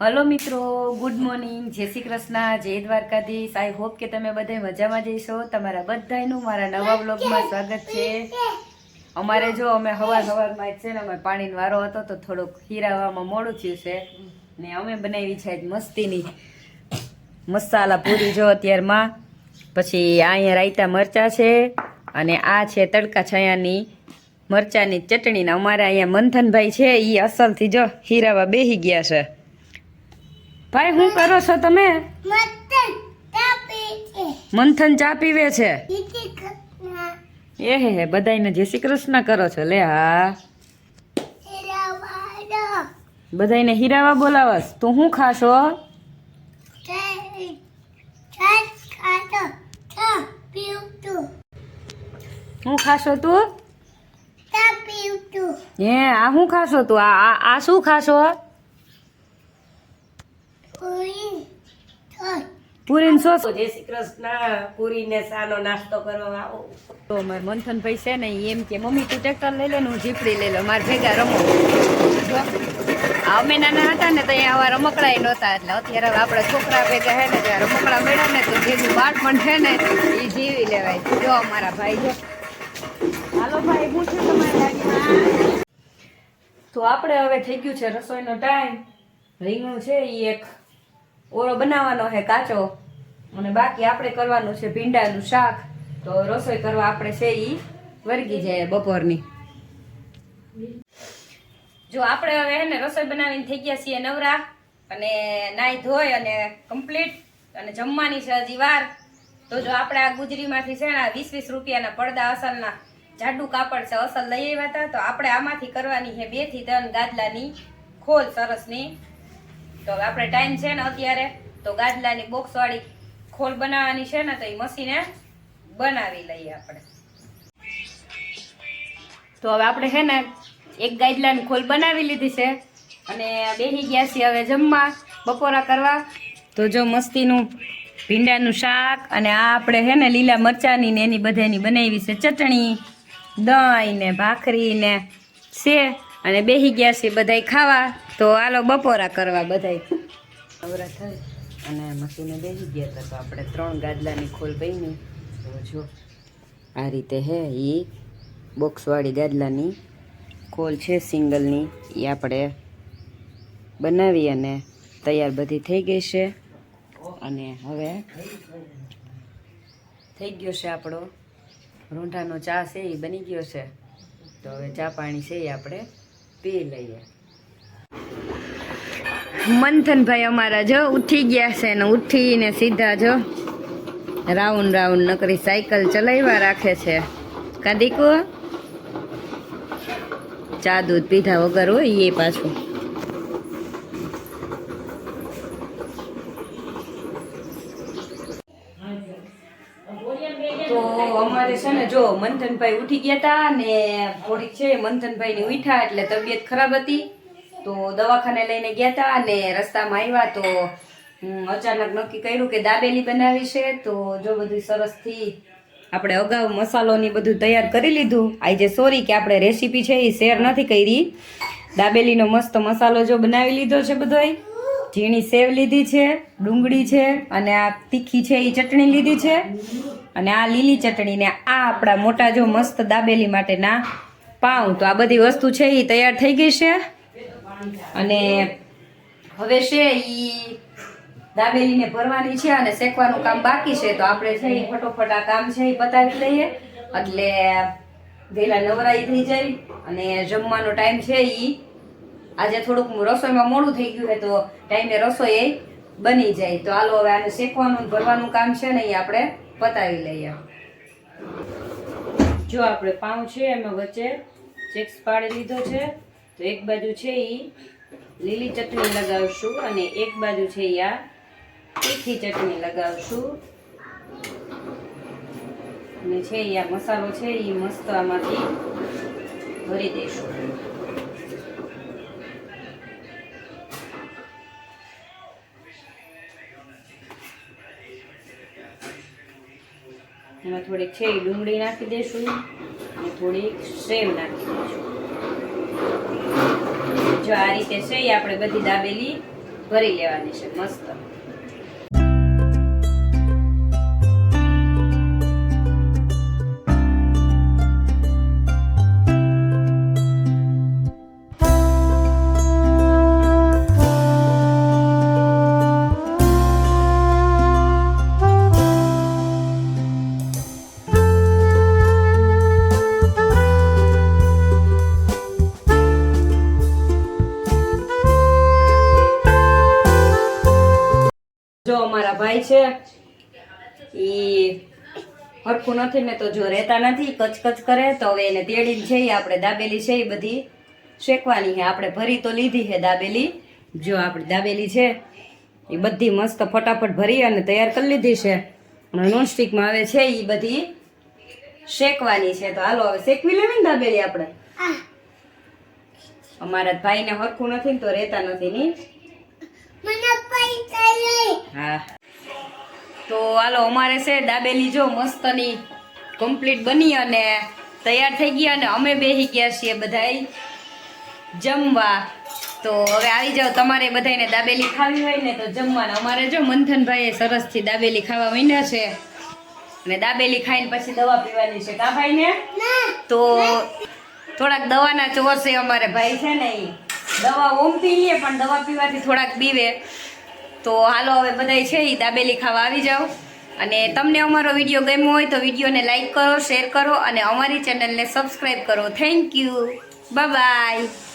Hello મિત્રો good morning જય શ્રી કૃષ્ણ જય દ્વારકાધીશ. આઈ હોપ કે તમે બધા મજામાં જઈશો તમારા બધાયનું મારા નવા બ્લોગમાં સ્વાગત છે. અમારે જો અમે હવાર હવારમાં જ છે ને અમે પાણીનો વારો હતો તો થોડુંક હીરાવામાં મોડું થયું છે. ને અમે બનાવી છે મસ્તીની મસાલા પૂરી જો અત્યારમાં. પછી અહીંયા રાયતા મરચાં છે અને આ છે તડકા છાયાની મરચાંની ચટણીના. અમારે અહીંયા મંથનભાઈ છે એ અસલથી જો હીરાવા બેહી ગયા છે. ભાઈ શું કરો છો તમે? મંથન ચા પીવે છે? એ હે હે બધાયને જય શ્રી કૃષ્ણ કરો છો. લે હા. બધાને બધાયને હીરાવા બોલાવસ તું શું ખાશો? શું ખાશો તું? હે આ શું ખાશો તું? આ આ- શું ખાશો? પૂરીને સોસ જય શ્રી કૃષ્ણ. પૂરીને સાનો નાસ્તો કરવા આવો. તો મારે મંથનભાઈ છે ને એમ કે મમ્મી તું ટ્રેક્ટર લઈ લે ને હું જીપડી લઈ લો મારે ભેગા રમો. આ અમે નાના હતા ને તો આવા રમકડા નહોતા. એટલે અત્યારે હવે આપણે છોકરા ભેગા હે ને ત્યારે રમકડા મળ્યા ને તો ભેગું બાળપણ છે ને એ જીવી લેવાય. જો અમારા ભાઈ જો. હાલો ભાઈ હું છું તમારી ગાડીમાં. તો આપણે હવે થઈ ગયું છે રસોઈનો ટાઈમ રીંગણું છે એ એક. ઓરો બનાવવાનો છે કાચો. અને બાકી આપણે કરવાનું છે ભીંડાનું શાક. તો રસોઈ કરવા આપણે છે એ વર્ગી જાય બપોરની. જો આપણે હવે હે ને રસોઈ બનાવીને થઈ ગયા છીએ નવરા. અને નાઈ ધોઈ અને કમ્પ્લીટ અને જમવાની છે હજી વાર. તો જો આપણે આ ગુજરીમાંથી છે ને આ વીસ વીસ રૂપિયાના પડદા અસલના જાડું કાપડ છે, અસલ લઈ આવ્યા હતા. તો આપણે આમાંથી કરવાની છે બેથી ત્રણ ગાદલાની ખોલ સરસની. તો હવે આપણે ટાઈમ છે ને અત્યારે, તો ગાદલાની બોક્સ વાળી ખોલ બનાવવાની છે ને, તો એ મશીને બનાવી લઈએ આપણે. તો હવે આપણે છે ને, એક ગાદલાની ખોલ બનાવી લીધી છે અને બેસી ગયા છીએ હવે જમવા, બપોરા કરવા. તો જો મસ્તીનું ભીંડાનું શાક અને આ આપણે છે ને લીલા મરચાની ને એની બધાની બનાવી છે ચટણી, દહીં ને ભાખરી ને છે. અને બેસી ગયા છે બધાય ખાવા. તો હાલો બપોરા કરવા બધાય. નવરા થઈ અને મસીને બેસી ગયા હતા, તો આપણે ત્રણ ગાદલાની ખોલ બની તો જો, આ રીતે હે એ બોક્સવાળી ગાદલાની ખોલ છે, સિંગલની. એ આપણે બનાવી અને તૈયાર બધી થઈ ગઈ છે. અને હવે થઈ ગયો છે આપણો. રૂંઢાનો ચા છે એ બની ગયો છે. તો હવે ચા પાણી છે એ આપણે પી લઈએ. મંથનભાઈ અમારા જો ઉઠી ગયા છે ને ઉઠીને સીધા જો રાઉન્ડ રાઉન્ડ નકરી સાયકલ ચલાવ્યા રાખે છે. કાદીકો ચા દૂધ પીધા વગર હોય એ પાછું. અમારે છે ને જો મંથનભાઈ ઉઠી ગયા હતા ને થોડીક છે મંથનભાઈ ની ઉઠ્યા એટલે તબિયત ખરાબ હતી. તો દવાખાને લઈને ગયા હતા અને રસ્તામાં આવ્યા તો અચાનક નક્કી કર્યું કે દાબેલી બનાવી છે. તો જો બધું સરસથી આપણે અગાઉ મસાલોની બધું તૈયાર કરી લીધું. આજે સોરી કે આપણે રેસીપી છે એ શેર નથી કરી. દાબેલીનો મસ્ત મસાલો જો બનાવી લીધો છે બધોય. ઝીણી સેવ લીધી છે, ડુંગળી છે અને આ તીખી છે એ ચટણી લીધી છે. અને આ લીલી ચટણી ને આ આપણા મોટા જો મસ્ત દાબેલી માટેના પાઉં. તો આ બધી વસ્તુ છે એ તૈયાર થઈ ગઈ છે. અને હવે છે ઈ દાબેલીને ભરવાની છે અને શેકવાનું કામ બાકી છે, તો આપણે છે એ ફટોફટ આ કામ છે એ પતાવી લઈએ એટલે વહેલા નવરાઈ થઈ જાય અને જમવાનો ટાઈમ છે એ આજે થોડુંક રસોઈમાં મોડું થઈ ગયું હોય તો ટાઈમે રસોઈ એ બની જાય. તો હાલો હવે આને શેકવાનું ભરવાનું કામ છે ને એ આપણે પતાવી લઈએ. જો આપણે પાઉં છે એમાં વચ્ચે ચેક્સ પાડી લીધો છે. તો એક બાજુ છે એ લીલી ચટણી લગાવશું અને એક બાજુ છે એ આ તીખી ચટણી લગાવશું. અને છે એ આ મસાલો છે એ મસ્ત આમાંથી ભરી દઈશું. એમાં થોડીક છે એ ડુંગળી નાખી દઈશું. અને થોડીક સેવ નાખી દઈશું. જો આ રીતે છે એ આપણે બધી દાબેલી ભરી લેવાની છે મસ્ત. જો અમારા ભાઈ છે ઈ હરખું નથી ને તો જો રહેતા નથી કચકચ કરે તો હવે એને તેડીને છે એ આપણે દાબેલી છે એ બધી શેકવાની છે. આપણે ભરી તો લીધી છે દાબેલી. જો આપણી દાબેલી છે એ બધી મસ્ત ફટાફટ ભરી અને તૈયાર કરી લીધી છે. અને નોનસ્ટિકમાં આવે છે એ બધી શેકવાની છે. તો હાલો હવે શેકવી લેવી ને દાબેલી આપણે. અમારા ભાઈને હરખું નથી ને તો રહેતા નથી ની. મને પૈસા લઈ હા. તો હાલો અમારે છે દાબેલી જો મસ્તની કમ્પ્લીટ બની અને તૈયાર થઈ ગયા અને અમે બેસી ગયા છીએ બધાય જમવા. તો હવે આવી જાઓ તમારે બધાને દાબેલી ખાવી હોય ને તો જમવાના. અમારે જો મંથનભાઈએ સરસથી દાબેલી ખાવા માંડ્યા છે. અને દાબેલી ખાઈને પછી દવા પીવાની છે. કા ભાઈને? ના. તો થોડાક દવાના ચોર છે અમારે ભાઈ છે ને દવા ઓમ પીએ પણ દવા પીવાથી થોડાક બીવે. તો હાલો, હવે બધાય છે એ દાબેલી ખાવા આવી જાઓ. અને તમને અમારો વીડિયો ગમ્યો હોય તો વિડીયોને લાઇક કરો, શેર કરો અને અમારી ચેનલને સબસ્ક્રાઈબ કરો. Thank you. બાય.